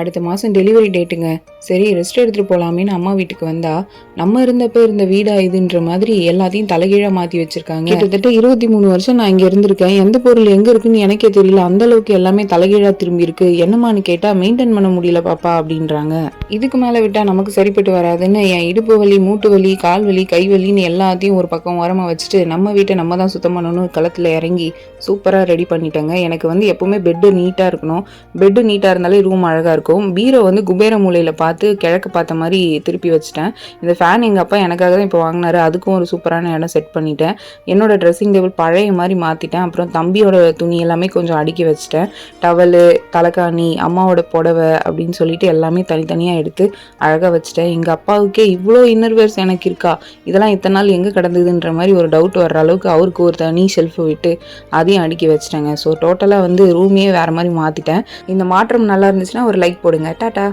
அடுத்த மாதம் டெலிவரி டேட்டுங்க சரி ரெஸ்ட் எடுத்துகிட்டு போகலாமேன்னு அம்மா வீட்டுக்கு வந்தா நம்ம இருந்தப்போ இருந்த வீடா இதுன்ற மாதிரி எல்லாத்தையும் தலைகீழாக மாற்றி வச்சிருக்காங்க. கிட்டத்தட்ட இருபத்தி மூணு வருஷம் நான் இங்கே இருந்திருக்கேன். எந்த பொருள் எங்கே இருக்குன்னு எனக்கே தெரியல. அந்த அளவுக்கு எல்லாமே தலைகீழாக திரும்பி இருக்கு. என்னமான்னு கேட்டால் மெயின்டைன் பண்ண முடியல பாப்பா அப்படின்றாங்க. இதுக்கு மேலே விட்டால் நமக்கு சரிப்பட்டு வராதுன்னு என் இடுப்பு வலி மூட்டு வலி கால் வலி கை வலின்னு எல்லாத்தையும் ஒரு பக்கம் ஓரமாக வச்சுட்டு நம்ம வீட்டை நம்ம தான் சுத்தம் பண்ணணும் களத்தில் இறங்கி சூப்பராக ரெடி பண்ணிட்டேங்க. எனக்கு வந்து எப்போவுமே பெட்டு நீட்டாக இருக்கணும். பெட்டு நீட்டாக இருந்தாலே ரூம் அழகாக இருக்கும். பீரோ வந்து குபேர மூலையில் பார்த்து கிழக்கு பார்த்த மாதிரி திருப்பி வச்சுட்டேன். இந்த ஃபேன் எங்கள் அப்பா எனக்காக தான் இப்போ வாங்கினாரு. அதுக்கும் ஒரு சூப்பரான இடம் செட் பண்ணிட்டேன். என்னோட ட்ரெஸ்ஸிங் டேபிள் பழைய மாதிரி மாற்றிட்டேன் அப்புறம் தம்பியோட துணி எல்லாமே கொஞ்சம் அடுக்கி வச்சுட்டேன். டவலு தலைக்காணி அம்மாவோட புடவை அப்படின்னு சொல்லிட்டு எல்லாமே தனித்தனியாக எடுத்து அழகாக வச்சுட்டேன். எங்கள் அப்பாவுக்கே இவ்வளோ இன்னர்வேர்ஸ் எனக்கு இருக்கா? இதெல்லாம் இத்தனை நாள் எங்கே கிடந்ததுன்ற மாதிரி ஒரு டவுட் வர்ற அளவுக்கு அவருக்கு ஒரு தனி ஷெல்ஃப் விட்டு அதையும் அடுக்கி வச்சிட்டேங்க. ஸோ டோட்டலாக வந்து ரூமே வேறு மாதிரி மாற்றிட்டேன் இந்த மாற்றம் நல்லா இருந்துச்சுன்னா ஒரு லைக் போடுங்க. டாட்டா.